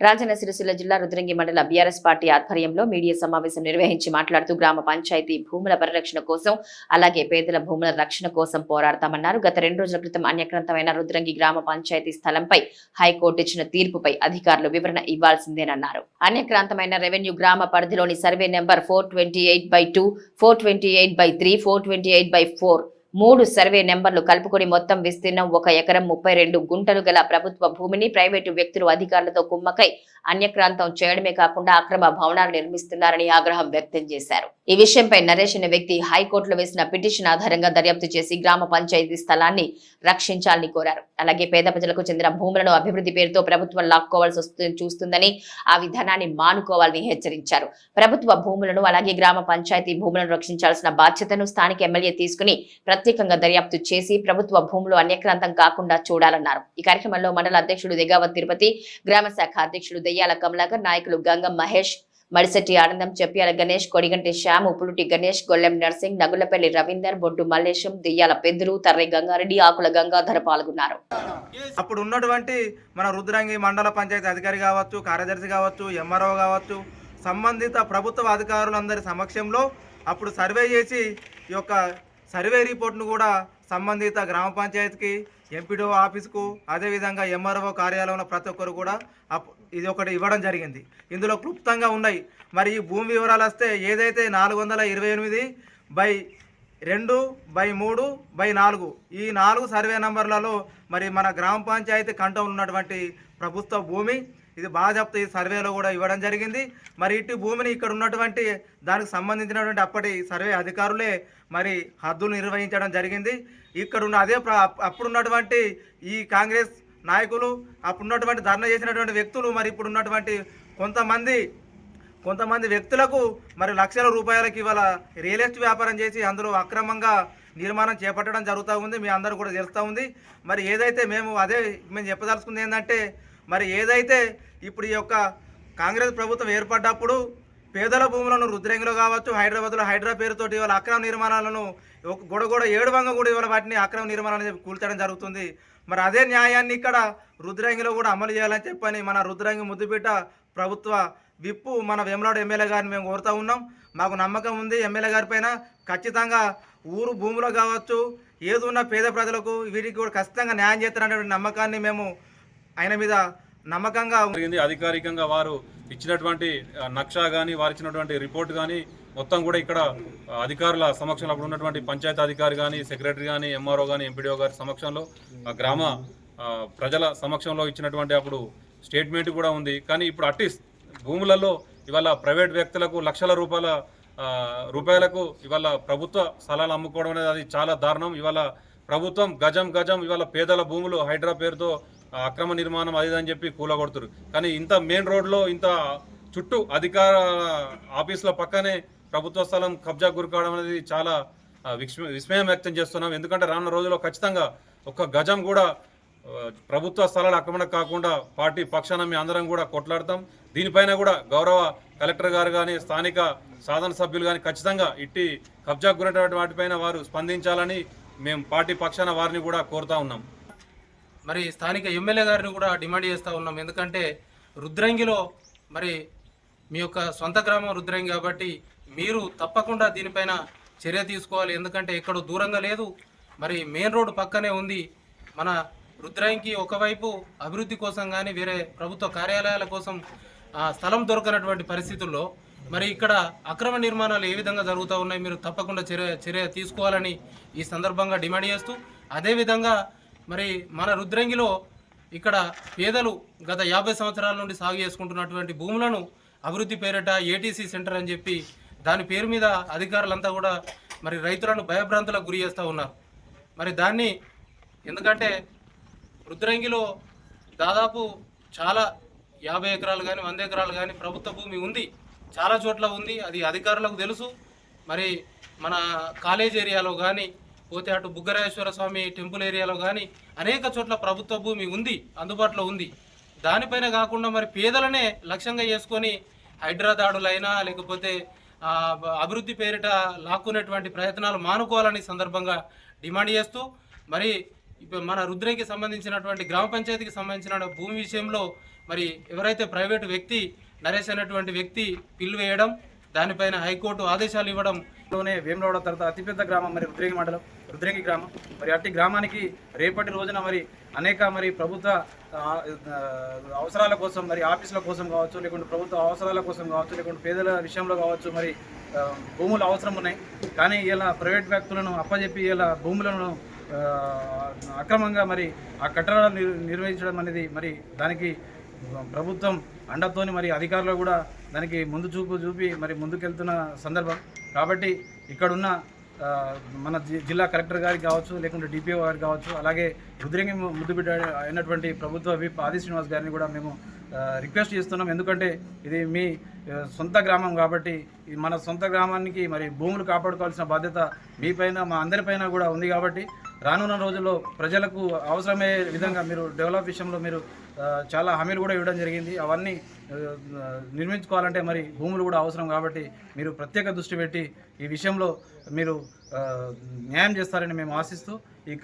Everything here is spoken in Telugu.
రాజన్న సిరిసిల్ల జిల్లా రుద్రంగి మండల బీఆర్ఎస్ పార్టీ ఆధ్వర్యంలో మీడియా సమావేశం నిర్వహించి మాట్లాడుతూ గ్రామ పంచాయతీ భూముల పరిరక్షణ కోసం అలాగే పేదల భూముల రక్షణ కోసం పోరాడతామన్నారు. గత రెండు రోజుల క్రితం అన్యక్రాంతమైన రుద్రంగి గ్రామ పంచాయతీ స్థలంపై హైకోర్టు ఇచ్చిన తీర్పుపై అధికారులు వివరణ ఇవ్వాల్సిందేనన్నారు. అన్యక్రాంతమైన రెవెన్యూ గ్రామ పరిధిలోని survey number four twenty eight by two four twenty eight by three four twenty eight by four మూడు సర్వే నెంబర్లు కలుపుకొని మొత్తం విస్తీర్ణం ఒక ఎకరం ముప్పై రెండు గుంటలు గల ప్రభుత్వ భూమిని ప్రైవేటు వ్యక్తులు అధికారులతో కుమ్మకై అన్యక్రాంతం చేయడమే కాకుండా అక్రమ భవనాలు నిర్మిస్తున్నారని ఆగ్రహం వ్యక్తం చేశారు. ఈ విషయంపై నరేష్ అనే వ్యక్తి హైకోర్టులో వేసిన పిటిషన్ ఆధారంగా దర్యాప్తు చేసి గ్రామ పంచాయతీ స్థలాన్ని రక్షించాలని కోరారు. అలాగే పేద ప్రజలకు చెందిన భూములను అభివృద్ధి పేరుతో ప్రభుత్వం లాక్కోవాల్సి వస్తుంది చూస్తుందని ఆ విధానాన్ని మానుకోవాలని హెచ్చరించారు. ప్రభుత్వ భూములను అలాగే గ్రామ పంచాయతీ భూములను రక్షించాల్సిన బాధ్యతను స్థానిక ఎమ్మెల్యే తీసుకుని ప్రత్యేకంగా దర్యాప్తు చేసి ప్రభుత్వ భూములు అన్యక్రాంతం కాకుండా చూడాలన్నారు. ఈ కార్యక్రమంలో మండల అధ్యక్షుడు దిగావత్ తిరుపతి గ్రామ శాఖ అధ్యక్షుడు దెయ్యాల కమలాకర్ నాయకులు గంగం మహేష్ మడిసెట్టి ఆనందం చెప్పియాల గణేష్ కొడిగంటి శ్యామ్ ఉప్పులుటి గణేష్ గొల్లెం నర్సింగ్ నగులపల్లి రవీందర్ బొడ్డు మల్లేశం దెయ్యాల పెద్దురు తర్రి గంగారెడ్డి ఆకుల గంగాధర పాల్గొన్నారు. అప్పుడు ఉన్నటువంటి మన రుద్రంగి మండల పంచాయతీ అధికారి కావచ్చు కార్యదర్శి కావచ్చు ఎంఆర్ఓ కావచ్చు సంబంధిత ప్రభుత్వ అధికారులందరి సమక్షంలో అప్పుడు సర్వే చేసి ఈ యొక్క సర్వే రిపోర్ట్ను కూడా సంబంధిత గ్రామ పంచాయతీకి ఎంపీడో ఆఫీస్కు అదేవిధంగా ఎంఆర్ఓ కార్యాలయంలో ప్రతి ఒక్కరు కూడా అప్- ఇది ఒకటి ఇవ్వడం జరిగింది. ఇందులో క్లుప్తంగా ఉన్నాయి. మరి ఈ భూమి వివరాలు వస్తే ఏదైతే నాలుగు వందల ఇరవై ఎనిమిది బై రెండు బై మూడు బై నాలుగు ఈ నాలుగు సర్వే నంబర్లలో మరి మన గ్రామ పంచాయతీ కంఠంలో ఉన్నటువంటి ప్రభుత్వ భూమి ఇది బాజాప్తా ఈ సర్వేలో కూడా ఇవ్వడం జరిగింది. మరి ఇటు భూమిని ఇక్కడ ఉన్నటువంటి దానికి సంబంధించినటువంటి అప్పటి సర్వే అధికారులే మరి హద్దులు నిర్వహించడం జరిగింది. ఇక్కడ ఉన్న అదే ప్ర- అప్పుడున్నటువంటి ఈ కాంగ్రెస్ నాయకులు అప్పుడున్నటువంటి ధర్నా చేసినటువంటి వ్యక్తులు మరి ఇప్పుడు ఉన్నటువంటి కొంతమంది కొంతమంది వ్యక్తులకు మరి లక్షల రూపాయలకి ఇవాళ రియల్ ఎస్టేట్ వ్యాపారం చేసి అందులో అక్రమంగా నిర్మాణం చేపట్టడం జరుగుతూ ఉంది. మీ అందరూ కూడా తెలుస్తూ ఉంది. మరి ఏదైతే మేము అదే మేము చెప్పదలుచుకుంది ఏంటంటే మరి ఏదైతే ఇప్పుడు ఈ యొక్క కాంగ్రెస్ ప్రభుత్వం ఏర్పడ్డప్పుడు పేదల భూములను రుద్రంగిలో కావచ్చు హైదరాబాద్లో హైడ్రా పేరుతోటి ఇవాళ అక్రమ నిర్మాణాలను ఒక గొడ గొడ ఏడు వంగ కూడా ఇవాళ వాటిని అక్రమ నిర్మాణాలు చెప్పి కూల్చడం జరుగుతుంది. మరి అదే న్యాయాన్ని ఇక్కడ రుద్రంగిలో కూడా అమలు చేయాలని చెప్పని మన రుద్రంగి ముద్దుబిడ్డ ప్రభుత్వ విప్పు మన వేమలాడు ఎమ్మెల్యే గారిని మేము కోరుతూ ఉన్నాం. మాకు నమ్మకం ఉంది ఎమ్మెల్యే గారి పైన. ఖచ్చితంగా ఊరు భూములో కావచ్చు ఏది ఉన్న పేద ప్రజలకు వీరికి కూడా ఖచ్చితంగా న్యాయం చేస్తారనేటువంటి నమ్మకాన్ని మేము ఆయన మీద నమ్మకంగా జరిగింది. అధికారికంగా వారు ఇచ్చినటువంటి నక్షా కానీ వారు ఇచ్చినటువంటి రిపోర్ట్ కానీ మొత్తం కూడా ఇక్కడ అధికారుల సమక్షంలో అప్పుడు ఉన్నటువంటి పంచాయతీ అధికారి కానీ సెక్రటరీ కానీ ఎంఆర్ఓ కానీ ఎంపీడీఓ గారి సమక్షంలో గ్రామ ప్రజల సమక్షంలో ఇచ్చినటువంటి అప్పుడు స్టేట్మెంట్ కూడా ఉంది. కానీ ఇప్పుడు అట్లీస్ట్ భూములలో ఇవాళ ప్రైవేట్ వ్యక్తులకు లక్షల రూపాయల రూపాయలకు ఇవాళ ప్రభుత్వ స్థలాలు అమ్ముకోవడం అనేది అది చాలా దారుణం. ఇవాళ ప్రభుత్వం గజం గజం ఇవాళ పేదల భూములు హైడ్రా పేరుతో అక్రమ నిర్మాణం అది అని చెప్పి కూలగొడుతురు. కానీ ఇంత మెయిన్ రోడ్లో ఇంత చుట్టూ అధికార ఆఫీసుల పక్కనే ప్రభుత్వ స్థలం కబ్జా గురికావడం అనేది చాలా విస్మ- విస్మయం వ్యక్తం చేస్తున్నాం. ఎందుకంటే రానున్న రోజుల్లో ఖచ్చితంగా ఒక్క గజం కూడా ప్రభుత్వ స్థలాల ఆక్రమణ కాకుండా పార్టీ పక్షాన మీ అందరం కూడా కొట్లాడతాం. దీనిపైన కూడా గౌరవ కలెక్టర్ గారు కానీ స్థానిక సాధన సభ్యులు కానీ ఖచ్చితంగా ఇట్టి కబ్జా గురైనటువంటి వాటిపైన వారు స్పందించాలని మేము పార్టీ పక్షాన వారిని కూడా కోరుతా ఉన్నాం. మరి స్థానిక ఎమ్మెల్యే గారిని కూడా డిమాండ్ చేస్తూ ఉన్నాం. ఎందుకంటే రుద్రంగిలో మరి మీ యొక్క సొంత గ్రామం రుద్రంగి కాబట్టి మీరు తప్పకుండా దీనిపైన చర్య తీసుకోవాలి. ఎందుకంటే ఎక్కడ దూరంగా లేదు. మరి మెయిన్ రోడ్డు పక్కనే ఉంది. మన రుద్రంగికి ఒకవైపు అభివృద్ధి కోసం కానీ వేరే ప్రభుత్వ కార్యాలయాల కోసం స్థలం దొరకనటువంటి పరిస్థితుల్లో మరి ఇక్కడ అక్రమ నిర్మాణాలు ఏ విధంగా జరుగుతూ ఉన్నాయి మీరు తప్పకుండా చర్య చర్య తీసుకోవాలని ఈ సందర్భంగా డిమాండ్ చేస్తూ అదేవిధంగా మరి మన రుద్రంగిలో ఇక్కడ పేదలు గత యాభై సంవత్సరాల నుండి సాగు చేసుకుంటున్నటువంటి భూములను అభివృద్ధి పేరిట ఏటీసీ సెంటర్ అని చెప్పి దాని పేరు మీద అధికారులంతా కూడా మరి రైతులను భయభ్రాంతులకు గురి చేస్తూ ఉన్నారు. మరి దాన్ని ఎందుకంటే రుద్రంగిలో దాదాపు చాలా యాభై ఎకరాలు కానీ వంద ఎకరాలు కానీ ప్రభుత్వ భూమి ఉంది. చాలా చోట్ల ఉంది. అది అధికారులకు తెలుసు. మరి మన కాలేజ్ ఏరియాలో కానీ పోతే అటు బుగ్గరాజేశ్వర స్వామి టెంపుల్ ఏరియాలో కానీ అనేక చోట్ల ప్రభుత్వ భూమి ఉంది అందుబాటులో ఉంది. దానిపైన కాకుండా మరి పేదలనే లక్ష్యంగా చేసుకొని హైడ్రా దాడులైనా లేకపోతే అభివృద్ధి పేరిట లాక్కునేటువంటి ప్రయత్నాలు మానుకోవాలని సందర్భంగా డిమాండ్ చేస్తూ మరి ఇప్పుడు మన రుద్రకి సంబంధించినటువంటి గ్రామ పంచాయతీకి సంబంధించిన భూమి విషయంలో మరి ఎవరైతే ప్రైవేటు వ్యక్తి నరేష్ అనేటువంటి వ్యక్తి పిల్లు వేయడం దానిపైన హైకోర్టు ఆదేశాలు ఇవ్వడం లోనే వేములవాడ తర్వాత అతిపెద్ద గ్రామం మరి రుద్రేగి మండలం రుద్రేగి గ్రామం. మరి అట్టి గ్రామానికి రేపటి రోజున మరి అనేక మరి ప్రభుత్వ అవసరాల కోసం మరి ఆఫీసుల కోసం కావచ్చు లేకుంటే ప్రభుత్వ అవసరాల కోసం కావచ్చు లేకుంటే పేదల విషయంలో కావచ్చు మరి భూములు అవసరం ఉన్నాయి. కానీ ఇలా ప్రైవేట్ వ్యక్తులను అప్పజెప్పి ఇలా భూములను అక్రమంగా మరి ఆ కట్టడాలను నిర్వహించడం అనేది మరి దానికి ప్రభుత్వం అండతోని మరి అధికారులు కూడా దానికి ముందు చూపు చూపి మరి ముందుకెళ్తున్న సందర్భం. కాబట్టి ఇక్కడున్న మన జి- జిల్లా కలెక్టర్ గారికి కావచ్చు లేకుంటే డిపిఓ గారికి కావచ్చు అలాగే రుద్రంగి ముద్దుబిడ్డ అయినటువంటి ప్రభుత్వ విప్ ఆది శ్రీనివాస్ గారిని కూడా మేము రిక్వెస్ట్ చేస్తున్నాం. ఎందుకంటే ఇది మీ సొంత గ్రామం కాబట్టి మన సొంత గ్రామానికి మరి భూములు కాపాడుకోవాల్సిన బాధ్యత మీపైన మా అందరిపైన కూడా ఉంది కాబట్టి రానున్న రోజుల్లో ప్రజలకు అవసరమయ్యే విధంగా మీరు డెవలప్ విషయంలో మీరు చాలా హామీలు కూడా ఇవ్వడం జరిగింది. అవన్నీ నిర్మించుకోవాలంటే మరి భూములు కూడా అవసరం కాబట్టి మీరు ప్రత్యేక దృష్టి పెట్టి ఈ విషయంలో మీరు న్యాయం చేస్తారని మేము ఆశిస్తూ ఈ